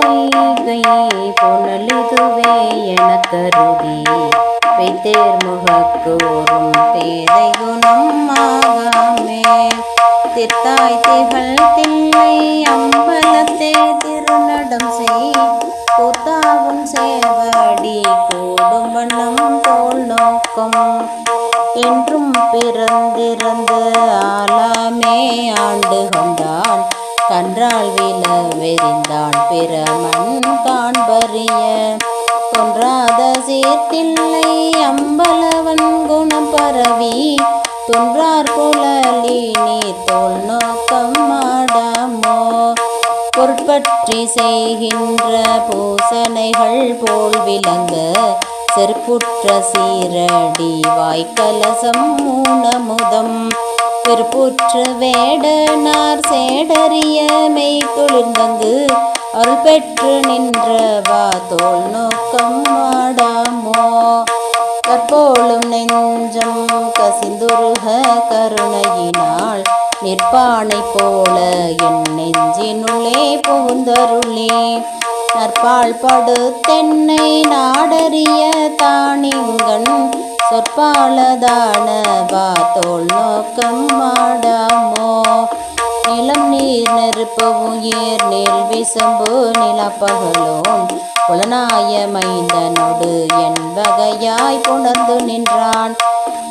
பொய்கை புனலிதுவே என கருதி பெய்தேர் முகக்கூறும் பேதை குணம் ஆகாமே. தித்தாய் திகழ் தில்லை அம்பலத்தே திருநடம் செய் கூத்தாவும் சேவடி கூடும் வண்ணம் தோல் நோக்கம். என்றும் பிறந்திருந்து ஆலாமே ஆண்டு கொண்டான் கன்றால் வில வெறிந்தான் பிறமண் காண்பறிய. கொன்றாத சீர்த்தில்லை அம்பலவன் குணம் பரவி. தொன்றார் புலலி நீர் தோல் நோக்கம் மாடாமோ பொற்பற்றி செய்கின்ற பூசனைகள் போல் விளங்க. செருப்புற்ற சீரடி வாய்க்கலசம் மூணமுதம் விருப்புற்று வேடனார் சேடறிய மெய் குளிர்ந்தங்கு அருள் பெற்று நின்றவா தோல் நோக்கம் ஆடாமோ? கற்போளும் நெஞ்சம் கசிந்துருக கருணையினாள் நிற்பானை போல என் நெஞ்சினுள்ளே புகுந்தருளே. நற்பால் படு தென்னை நாடறிய தானிங்கன் சொற்பாலதான வா தோல் நோக்கம் மாடாமோ நிலம் நீர் நெருப்பு உயிர் நெல் விசம்பு நிலப்பகலும் புலனாய மைந்தனோடு என் வகையாய் புணர்ந்து நின்றான்.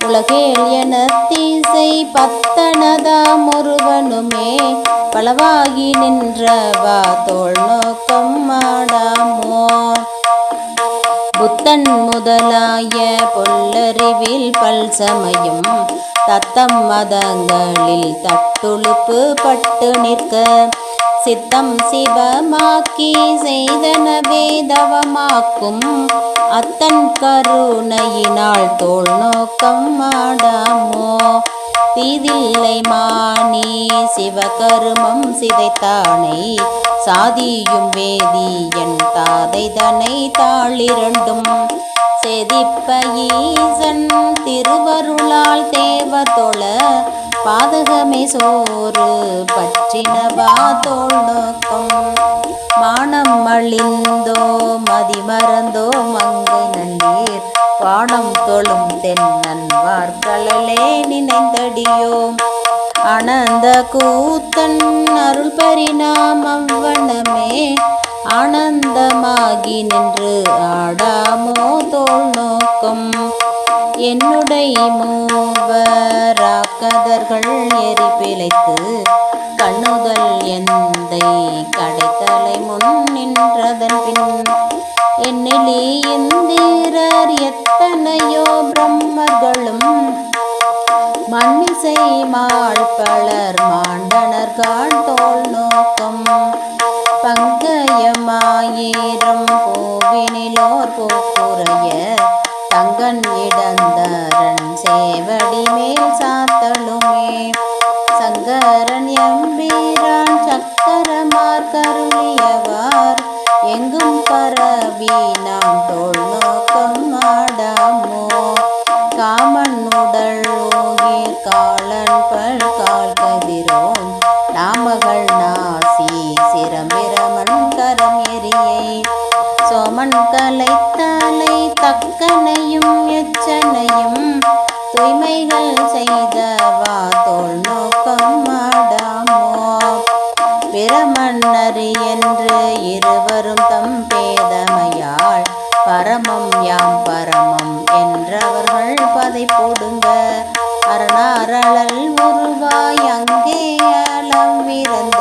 உலகேல் என தீசை பத்தனதாம் ஒருவனுமே. பலவாகி நின்றவா தோல் நோக்கம் மாடாமோ புத்தன் முதலாய பொல்லறிவில் பல் சமயம் தத்தம் மதங்களில் தட்டுழுப்பு பட்டு நிற்க சித்தம் சிவமாக்கி செய்தன வேதவமாக்கும். அத்தன் கருணையினால் தோல் நோக்கம் ஆடாமோ தீதில்லை மானி சிவகருமம் சிதைத்தானை. சாதியும் வேதியன் தாதை தனை தாளிரண்டும். செதிப்ப ஈசன் திருவருளால் தேவதொழ பாதகமே சோறு பற்றினவா தோல் நோக்கம் மானம் மழிந்தோ மதி மறந்தோ மங்கை நன்னீர். வானம் தொழும் தென்னன் வார்கழலே நினைந்தடியோம். ஆனந்த கூத்தன் அருள் பரிணாம் அவ்வனமே. ஆனந்தமாகி நின்று ஆடாமோ தோல் நோக்கம். என்னுடைய மூவரா கதர்கள் எரி பிழைத்து கண்ணுதல் எந்தை கடைத்தலை முன் நின்றதன் பின் என்னிலே இந்திரர் எத்தனையோ பிரம்மர்களும் மண்ணிசை மாள் பலர் மாண்டனர்கள் தோல் நோக்கம் பங்கயமாயிரம் பூவினிலோர் பூக்குறைய தங்கன் இடந்தரன் சேவடி மேல் சாத்தலுமே சங்கரன் எம்பீரான் சக்கரமார் பரமம் யாம் பரமம் என்றவர்கள் பதை போடுங்க. அரணாரழல் உருவாய் அங்கே அளவிறந்த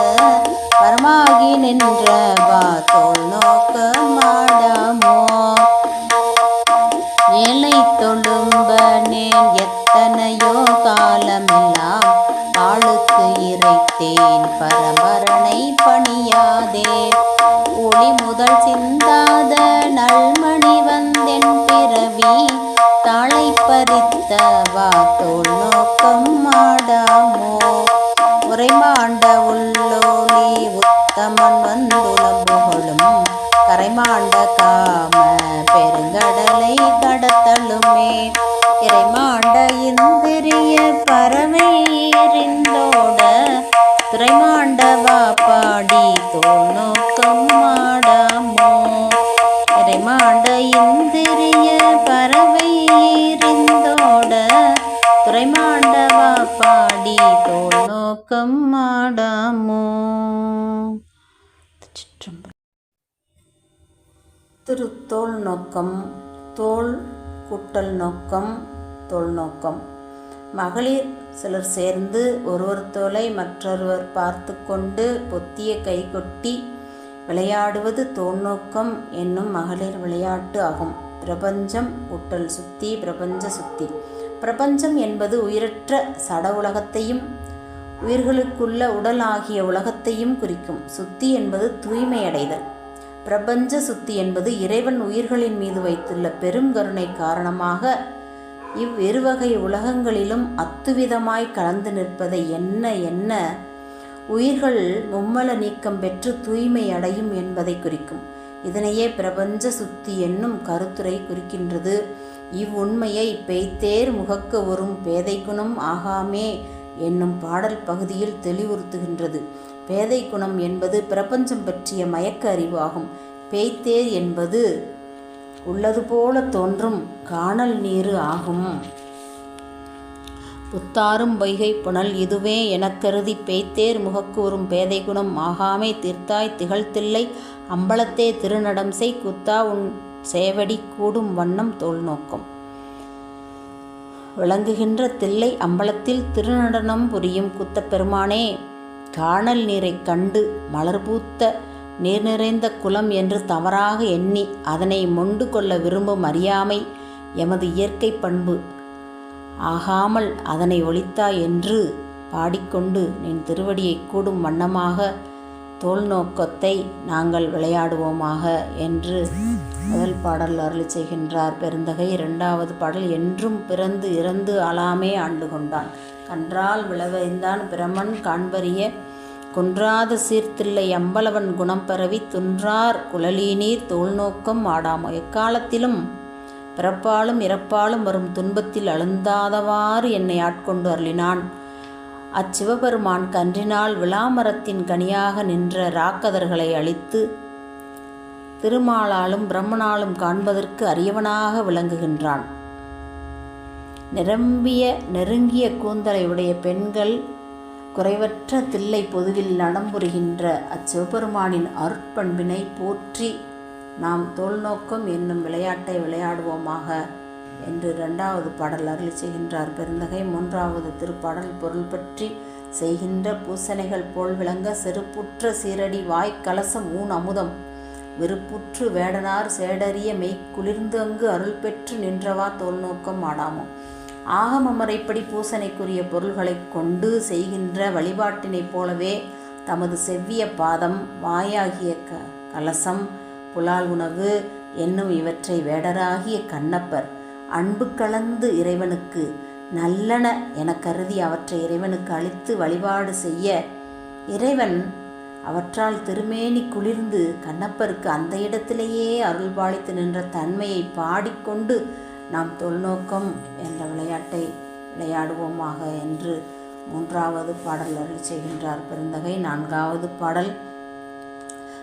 பரமாகி நின்ற வா தோல் பறித்தவா தோல் உரைமாண்ட உள்ளோலி உத்தமன் வந்துளம்புகளும். கரைமாண்ட காம பெருங்கடலை கடத்தலுமே. இறைமாண்ட இந்திரிய பறவை எறிந்தோட துறைமாண்டவா பாடி தோல் நோக்கம் மாடாமோ இறைமாண்ட இந்த தோல் மாடாமோ திருத்தோல் நோக்கம் தோல் கூட்டல் நோக்கம் தோல் நோக்கம். மகளிர் சிலர் சேர்ந்து ஒருவர் தோலை மற்றொருவர் பார்த்து கொண்டு பொத்திய கை கொட்டி விளையாடுவது தோல் நோக்கம் என்னும் மகளிர் விளையாட்டு ஆகும். பிரபஞ்சம் கூட்டல் சுத்தி பிரபஞ்ச சுத்தி. பிரபஞ்சம் என்பது உயிரற்ற சட உலகத்தையும் உயிர்களுக்குள்ள உடல் ஆகிய உலகத்தையும் குறிக்கும். சுத்தி என்பது தூய்மையடைதல். பிரபஞ்ச சுத்தி என்பது இறைவன் உயிர்களின் மீது வைத்துள்ள பெரும் கருணை காரணமாக இவ்விருவகை உலகங்களிலும் அத்துவிதமாய் கலந்து நிற்பதை என்ன என்ன உயிர்கள் மும்மல நீக்கம் பெற்று தூய்மை அடையும் என்பதை குறிக்கும். இதனையே பிரபஞ்ச சுத்தி என்னும் கருத்துரை குறிக்கின்றது. இவ்வுண்மையை பெய்தேர் முகக்க ஒரும் பேதைக்குணம் ஆகாமே என்னும் பாடல் பகுதியில் தெளிவுறுத்துகின்றது. பேதை குணம் என்பது பிரபஞ்சம் பற்றிய மயக்க அறிவு ஆகும். பேய்த்தேர் என்பது உள்ளது போல தோன்றும் காணல் நீரு ஆகும். புத்தாரும் பொய்கை புனல் இதுவே எனக்கருதி பேய்த்தேர் முகக்கூறும் பேதை குணம் ஆகாமை தீர்த்தாய் திகழ்த்தில்லை. அம்பலத்தே திருநடம் செய் குத்தா உன் சேவடி கூடும் வண்ணம் தோல் நோக்கம் விளங்குகின்ற தில்லை அம்பலத்தில் திருநடனம் புரியும் குத்தப்பெருமானே காணல் நீரைக் கண்டு மலர்பூத்த நீர் நிறைந்த குலம் என்று தவறாக எண்ணி அதனை மொண்டு கொள்ள விரும்பும் அறியாமை எமது இயற்கை பண்பு. ஆகாமல் அதனை ஒழித்தாய் என்று பாடிக்கொண்டு நின் திருவடியை கூடும் வண்ணமாக தோல் நோக்கத்தை நாங்கள் விளையாடுவோமாக என்று முதல் பாடல் அருளி செய்கின்றார் பெருந்தகை. இரண்டாவது பாடல் என்றும் பிறந்து இறந்து ஆளாமே ஆண்டு கொண்டான். கன்றால் விளவைந்தான் பிரமன் காண்பறிய குன்றாத சீர்த்தில்லை அம்பலவன் குணம் பரவி துன்றார் குழலீநீர் தோல் நோக்கம் ஆடாமோ? எக்காலத்திலும் பிறப்பாலும் இறப்பாலும் வரும் துன்பத்தில் அழுந்தாதவாறு என்னை ஆட்கொண்டு அருளினான். அச்சிவபெருமான் கன்றினால் விளாமரத்தின் கனியாக நின்ற ராக்கதர்களை அழித்து திருமாலாலும் பிரம்மனாலும் காண்பதற்கு அரியவனாக விளங்குகின்றான். நிரம்பிய நெருங்கிய கூந்தலை உடைய பெண்கள் குறைவற்ற தில்லை பொதுவில் நடம்புரிகின்ற அச்சிவபெருமானின் அருட்பண்பினை போற்றி நாம் தோல்நோக்கம் என்னும் விளையாட்டை விளையாடுவோமாக என்று இரண்டாவது பாடல் அருளி செய்கின்றார். பெருந்தகை மூன்றாவது திருப்பாடல் பொருள் பற்றி செய்கின்ற பூசணைகள் போல் விளங்க செருப்புற்ற சீரடி வாய் கலசம் ஊன் அமுதம். விருப்புற்று வேடனார் சேடறிய மெய் குளிர்ந்து அங்கு அருள் பெற்று நின்றவா தோல்நோக்கம் ஆடாமோ. ஆகம முறைப்படி பூசனைக்குரிய பொருள்களைக் கொண்டு செய்கின்ற வழிபாட்டினைப் போலவே தமது செவ்விய பாதம் வாயாகிய க கலசம் புலால் உணவு என்னும் இவற்றை வேடராகிய கண்ணப்பர் அன்பு கலந்து இறைவனுக்கு நல்லன என கருதி அவற்றை இறைவனுக்கு அளித்து வழிபாடு செய்ய இறைவன் அவற்றால் திருமேனி குளிர்ந்து கண்ணப்பருக்கு அந்த இடத்திலேயே அருள்பாலித்து நின்ற தன்மையை பாடிக்கொண்டு நாம் தொல்நோக்கம் என்ற விளையாட்டை விளையாடுவோமாக என்று மூன்றாவது பாடல் அருள் செய்கின்றார். பெருந்தகை நான்காவது பாடல்.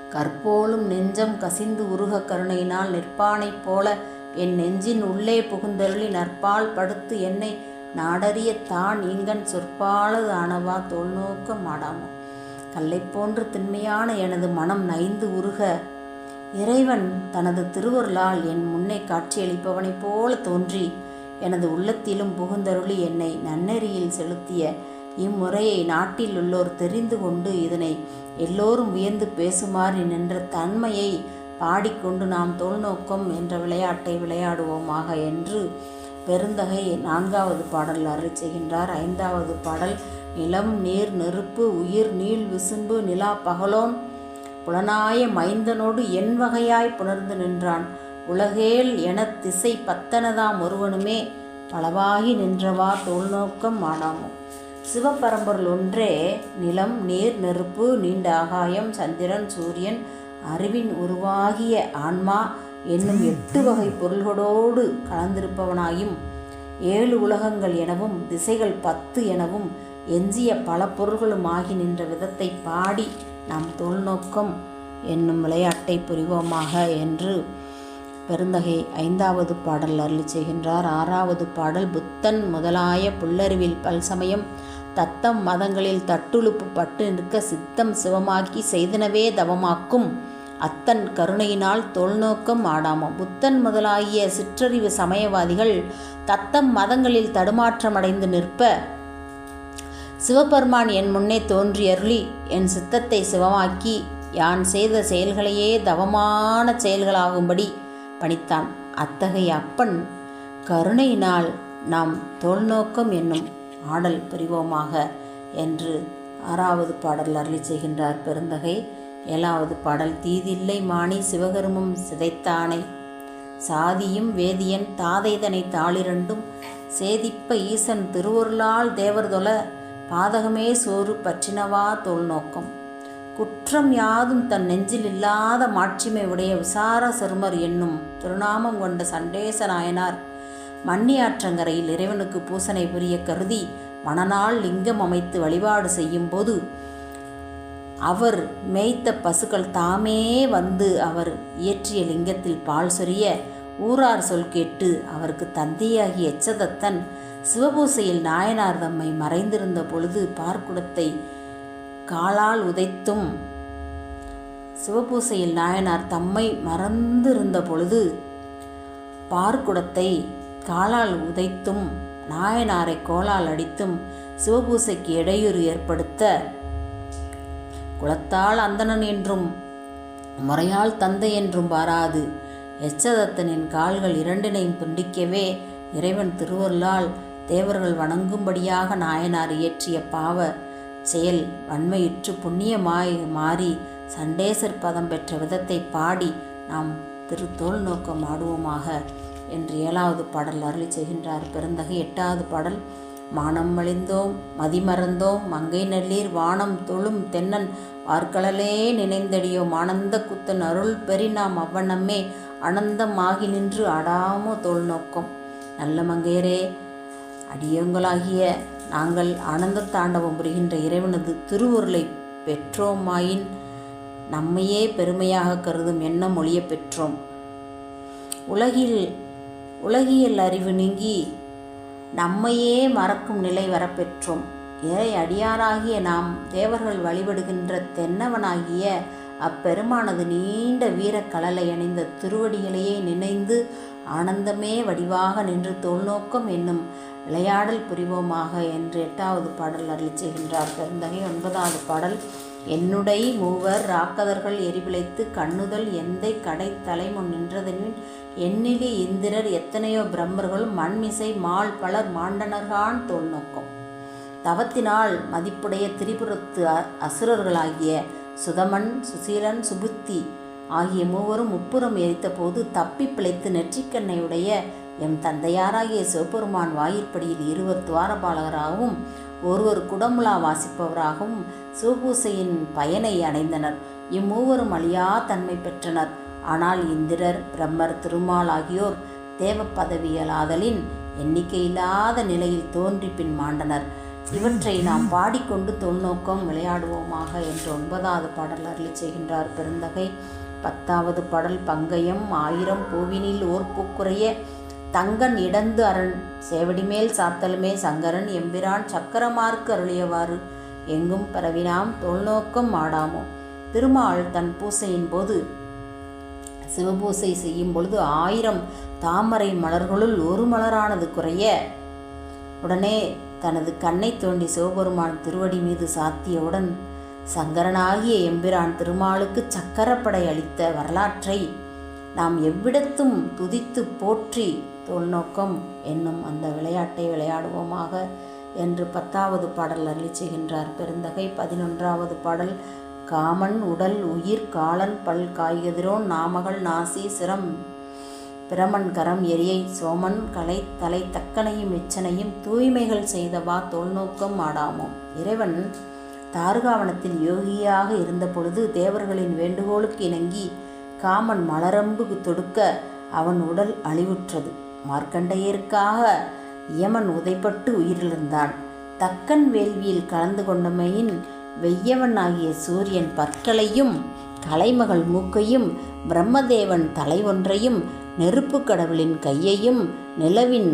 கற்போலும் நெஞ்சம் கசிந்து உருக கருணையினால் நிற்பானைப் போல என் நெஞ்சின் உள்ளே புகுந்தருளி நற்பால் படுத்து என்னை நாடறிய தான் இங்கன் சொற்பாலது ஆனவா தொல்நோக்க மாடாமோ? கல்லை போன்று திண்மையான எனது மனம் நைந்து உருக இறைவன் தனது திருவருளால் என் முன்னே காட்சியளிப்பவனைப் போல தோன்றி எனது உள்ளத்திலும் புகுந்தருளி என்னை நன்னெறியில் செலுத்திய இம்முறையை நாட்டில் உள்ளோர் தெரிந்து கொண்டு இதனை எல்லோரும் வியந்து பேசுமாறு நின்ற தன்மையை பாடிக்கொண்டு நாம் தொல்நோக்கம் என்ற விளையாட்டை விளையாடுவோமாக என்று பெருந்தகை நான்காவது பாடல் அருள் செய்கின்றார். ஐந்தாவது பாடல் நிலம் நீர் நெருப்பு உயிர் நீள் விசும்பு நிலா பகலோன் புலனாய மைந்தனோடு என் வகையாய் புணர்ந்து நின்றான். உலகேல் என திசை பத்தனதாம் ஒருவனுமே பலவாகி நின்றவா தோல்நோக்கம் ஆனாமோ சிவபரம்பொருள் ஒன்றே நிலம் நீர் நெருப்பு நீண்ட ஆகாயம் சந்திரன் சூரியன் அறிவின் உருவாகிய ஆன்மா என்னும் எட்டு வகை பொருள்களோடு கலந்திருப்பவனாயும் ஏழு உலகங்கள் எனவும் திசைகள் பத்து எனவும் எஞ்சிய பல பொருள்களும் ஆகி நின்ற விதத்தை பாடி நாம் தொல்நோக்கம் என்னும் விளையாட்டை புரிவோமாக என்று பெருந்தகை ஐந்தாவது பாடல் அருளி செய்கின்றார். ஆறாவது பாடல் புத்தன் முதலாய புல்லறிவில் பல்சமயம் தத்தம் மதங்களில் தட்டுழுப்பு பட்டு நிற்க சித்தம் சிவமாக்கி செய்தனவே தவமாக்கும். அத்தன் கருணையினால் தொல்நோக்கம் ஆடாமோ? புத்தன் முதலாகிய சிற்றறிவு சமயவாதிகள் தத்தம் மதங்களில் தடுமாற்றமடைந்து நிற்ப. சிவபெருமான் என் முன்னே தோன்றியருளி என் சித்தத்தை சிவமாக்கி யான் செய்த செயல்களையே தவமான செயல்களாகும்படி பணித்தான். அத்தகைய அப்பன் கருணையினால் நாம் தொல்நோக்கம் என்னும் ஆடல் புரிவோமாக என்று ஆறாவது பாடல் அருளி செய்கின்றார் பெருந்தகை. ஏழாவது பாடல் தீதில்லை மாணி சிவகருமம் சிதைத்தானை சாதியும் வேதியன் தாதைதனை தாளிரண்டும் சேதிப்ப ஈசன் திருவருளால் தேவர்தொல பாதகமே சோறு பற்றினவா தொல்நோக்கம். குற்றம் யாதும் தன் நெஞ்சில் இல்லாத மாட்சிமை உடைய விசார சருமர் என்னும் திருநாமம் கொண்ட சண்டேச நாயனார் மன்னியாற்றங்கரையில் இறைவனுக்கு பூசனை புரிய கருதி மனநாள் லிங்கம் அமைத்து வழிபாடு செய்யும்போது அவர் மேய்த்த பசுக்கள் தாமே வந்து அவர் இயற்றிய லிங்கத்தில் பால் சொரிய ஊரார் சொல் கேட்டு அவருக்கு தந்தையாகிய எச்சதத்தன் சிவபூசையில் நாயனார் தம்மை மறைந்திருந்த பொழுது பார்க்குடத்தை காலால் உதைத்தும் சிவபூசையில் நாயனார் தம்மை மறந்திருந்த பொழுது பார்க்குடத்தை காலால் உதைத்தும் நாயனாரை கோலால் அடித்தும் சிவபூசைக்கு இடையூறு ஏற்படுத்த குலத்தால் அந்தணன் என்றும் முறையால் தந்தை என்றும் பாராது. எச்சதத்தனின் கால்கள் இரண்டினையும் துண்டிக்கவே இறைவன் திருவருளால் தேவர்கள் வணங்கும்படியாக நாயனார் இயற்றிய பாவ செயல் வன்மையுற்று புண்ணியமாய் மாறி சண்டேசர் பதம் பெற்ற விதத்தை பாடி நாம் திருத்தோல் நோக்கம் ஆடுவோமாக என்று ஏழாவது பாடல் அருளி செய்கின்றார். பெருந்தகை எட்டாவது பாடல் மானம் மலிந்தோம் மதிமறந்தோம் மங்கை நெல்லீர் வானம் தொழும் தென்னன் வார்கடலே நினைந்தடியோம் ஆனந்த குத்தன் அருள் பெறி நாம் அவ்வண்ணமே அனந்தமாகி நின்று அடாமோ தோல் நோக்கம். நல்ல மங்கையரே அடியோங்களாகிய நாங்கள் ஆனந்த தாண்டவம் புரிகின்ற இறைவனது திருவுருளை பெற்றோமாயின் நம்மையே பெருமையாக கருதும் எண்ணம் ஒழிய பெற்றோம். உலகில் உலகியல் அறிவு நீங்கி நம்மையே மறக்கும் நிலை வரப்பெற்றோம். இறை அடியாராகிய நாம் தேவர்கள் வழிபடுகின்ற தென்னவனாகிய அப்பெருமானது நீண்ட வீரக்கடலை அணிந்த திருவடிகளையே நினைந்து ஆனந்தமே வடிவாக நின்று தொல்நோக்கம் என்னும் விளையாடல் புரிவோமாக என்று எட்டாவது பாடல் அருளி செய்கின்றார். பெருந்தகை ஒன்பதாவது பாடல். என்னுடை மூவர் ராக்கதர்கள் எரிபிழைத்து கண்ணுதல் எந்தை கடை தலைமுன் நின்றதனின் எண்ணிலி இந்திரர் எத்தனையோ பிரம்மர்கள் மண்மிசை மால் பலர் மாண்டனர்கான் தொல்நோக்கம் தவத்தினால் மதிப்புடைய திரிபுரத்து அசுரர்களாகிய சுதமன் சுசீலன் சுபுத்தி ஆகிய மூவரும் முப்புறம் எரித்தபோது தப்பி பிழைத்து நெற்றிக்கண்ணையுடைய எம் தந்தையாராகிய சிவபெருமான் வாயிற்படியில் இருவர் துவாரபாலகராகவும் ஒருவர் குடமுலா வாசிப்பவராகவும் சிவபூசையின் பயனை அடைந்தனர். இம்மூவரும் அழியா தன்மை பெற்றனர். ஆனால் இந்திரர் பிரம்மர் திருமால் ஆகியோர் தேவ பதவியலாதலின் எண்ணிக்கையில்லாத நிலையில் தோன்றி பின் மாண்டனர். இவற்றை நாம் பாடிக்கொண்டு தொல்நோக்கம் விளையாடுவோமாக என்று ஒன்பதாவது பாடல் அருளி செய்கின்றார் பெருந்தகை. பத்தாவது பாடல் பங்கயம் ஆயிரம் பூவினில் ஓர் பூக்குறைய தங்கன் இடந்து அரண் சேவடிமேல் சாத்தலுமே சங்கரன் எம்பிரான் சக்கரமார்க்கு அருளியவாறு எங்கும் பரவினாம் தொல்நோக்கம் ஆடாமோ? திருமால் தன் பூசையின் போது சிவபூசை செய்யும் பொழுது ஆயிரம் தாமரை மலர்களுள் ஒரு மலரானது குறைய உடனே தனது கண்ணை தோண்டி சிவபெருமான் திருவடி மீது சாத்தியவுடன் சங்கரனாகிய எம்பிரான் திருமாலுக்கு சக்கரப்படை அளித்த வரலாற்றை நாம் எவ்விடத்தும் துதித்து போற்றி தொல்நோக்கம் என்னும் அந்த விளையாட்டை விளையாடுவோமாக என்று பத்தாவது பாடல் அருளி செய்கின்றார். பெருந்தகை பதினொன்றாவது பாடல் காமன் உடல் உயிர் காலன் பல் காய்கதிரோன் நாமகள் நாசி சிரம் பிரமன் கரம் எரியை சோமன் கலை தலை தக்கனையும் இச்சனையும் தூய்மைகள் செய்தவா தொல்நோக்கம் ஆடாமோ. இறைவன் தாருகாவனத்தில் யோகியாக இருந்தபொழுது தேவர்களின் வேண்டுகோளுக்கு இணங்கி காமன் மலரம்பு தொடுக்க அவன் உடல் அழிவுற்றது. மார்க்கண்டையருக்காக யமன் உதைப்பட்டு உயிரிழந்தான். தக்கன் வேள்வியில் கலந்து கொண்டமையின் வெய்யவன் ஆகிய சூரியன் பற்களையும் கலைமகள் மூக்கையும் பிரம்மதேவன் தலை ஒன்றையும் நெருப்பு கடவுளின் கையையும் நிலவின்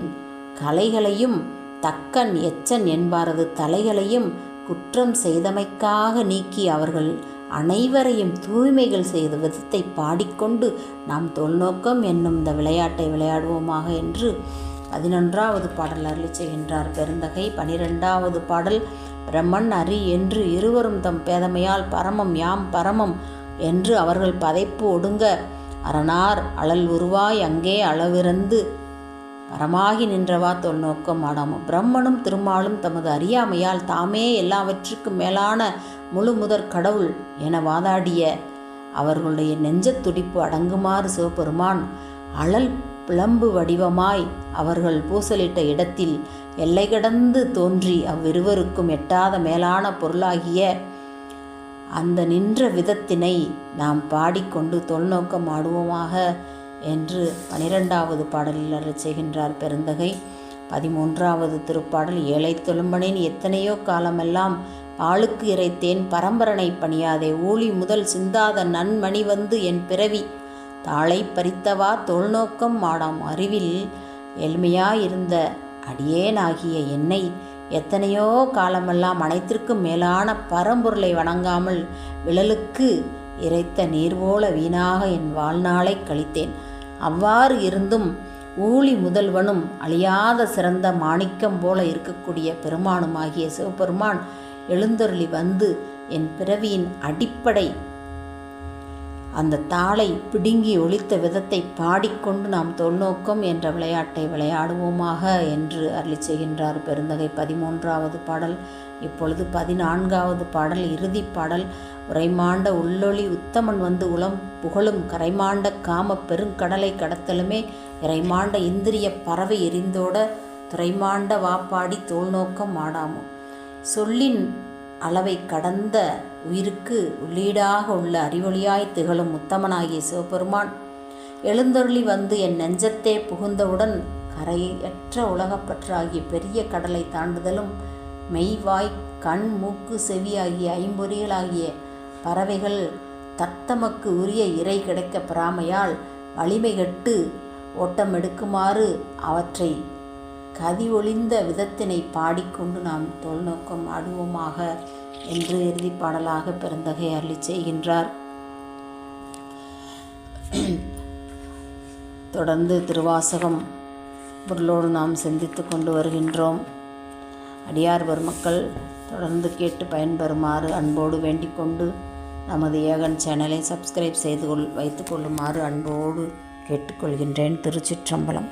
கலைகளையும் தக்கன் எச்சன் என்பாரது தலைகளையும் குற்றம் செய்தமைக்காக நீக்கி அவர்கள் அனைவரையும் தூய்மைகள் செய்த விதத்தை பாடிக்கொண்டு நாம் தொல்நோக்கம் என்னும் இந்த விளையாட்டை விளையாடுவோமாக என்று பதினொன்றாவது பாடல் அருளி செய்கின்றார். பெருந்தகை பனிரெண்டாவது பாடல் பிரம்மன் அரி என்று இருவரும் தம் பேதமையால் பரமம் யாம் பரமம் என்று அவர்கள் பதைப்பு ஒடுங்க அரணார் அழல் உருவாய் அங்கே அளவிறந்து பரமாகி நின்றவா தொல்நோக்கம் ஆடாமோ பிரம்மனும் திருமாலும் தமது அறியாமையால் தாமே எல்லாவற்றுக்கும் மேலான முழு முதற் கடவுள் என வாதாடிய அவர்களுடைய நெஞ்சத் துடிப்பு அடங்குமாறு சிவபெருமான் அழல் பிளம்பு வடிவமாய் அவர்கள் பூசலிட்ட இடத்தில் எல்லை கடந்து தோன்றி அவ்விருவருக்கும் எட்டாத மேலான பொருளாகிய அந்த நின்ற விதத்தினை நாம் பாடிக்கொண்டு தொல்நோக்கம் ஆடுவோமாக என்று பனிரெண்டாவது பாடலில் அருள் செய்கின்றார் பெருந்தகை. பதிமூன்றாவது திருப்பாடல் ஏழை தொழும்பனின் எத்தனையோ காலமெல்லாம் ஆளுக்கு இறைத்தேன் பரம்பரனை பணியாதே. ஊழி முதல் சிந்தாத நன்மணி வந்து என் பிறவி. தாளை பறித்தவா தொல்நோக்கம் மாடாம் அறிவில் எளிமையாயிருந்த அடியேனாகிய என்னை எத்தனையோ காலமெல்லாம் அனைத்திற்கும் மேலான பரம்பொருளை வணங்காமல் விழலுக்கு இறைத்த நீர்வோல வீணாக என் வாழ்நாளை கழித்தேன். அவ்வாறு இருந்தும் ஊழி முதல்வனும் அழியாத சிறந்த மாணிக்கம் போல இருக்கக்கூடிய பெருமானுமாகிய சிவபெருமான் எழுந்தருளி வந்து என் பிறவியின் அடிப்படை. அந்த தாளை பிடுங்கி ஒழித்த விதத்தை பாடிக்கொண்டு நாம் தொல்நோக்கம் என்ற விளையாட்டை விளையாடுவோமாக என்று அருளி செய்கின்றார் பெருந்தகை பதிமூன்றாவது பாடல். இப்பொழுது பதினான்காவது பாடல் இறுதி பாடல். உரைமாண்ட உள்ளொளி உத்தமன் வந்து உளம் புகழும் கரைமாண்ட காம பெருங்கடலை கடத்தலுமே. இறைமாண்ட இந்திரிய பறவை எரிந்தோட துறைமாண்ட வாப்பாடி தோல்நோக்கம் ஆடாமோ. சொல்லின் அளவை கடந்த உயிருக்கு உள்ளீடாக உள்ள அறிவொளியாய் திகழும் உத்தமனாகிய சிவபெருமான் எழுந்தருளி வந்து என் நெஞ்சத்தே புகுந்தவுடன் கரையற்ற உலகப்பற்றாகிய பெரிய கடலை தாண்டுதலும் மெய்வாய் கண் மூக்கு செவி ஆகிய ஐம்பொறிகளாகிய பறவைகள் தத்தமக்கு உரிய இறை கிடைக்க பெறாமையால் வலிமை கெட்டு ஓட்டம் எடுக்குமாறு அவற்றை கதி ஒளிந்த விதத்தினை பாடிக்கொண்டு நாம் தொல்நோக்கம் ஆடுவோமாக என்று இறுதி பாடலாக பெருந்தகை அருளி செய்கின்றார். தொடர்ந்து திருவாசகம் பொருளோடு நாம் சிந்தித்து கொண்டு வருகின்றோம். அடியார் பெருமக்கள் தொடர்ந்து கேட்டு பயன்பெறுமாறு அன்போடு வேண்டிக் கொண்டு நமது ஏகன் சேனலை சப்ஸ்கிரைப் செய்து கொள் வைத்துக் கொள்ளுமாறு அன்போடு கேட்டுக்கொள்கின்றேன் திருச்சிற்றம்பலம்.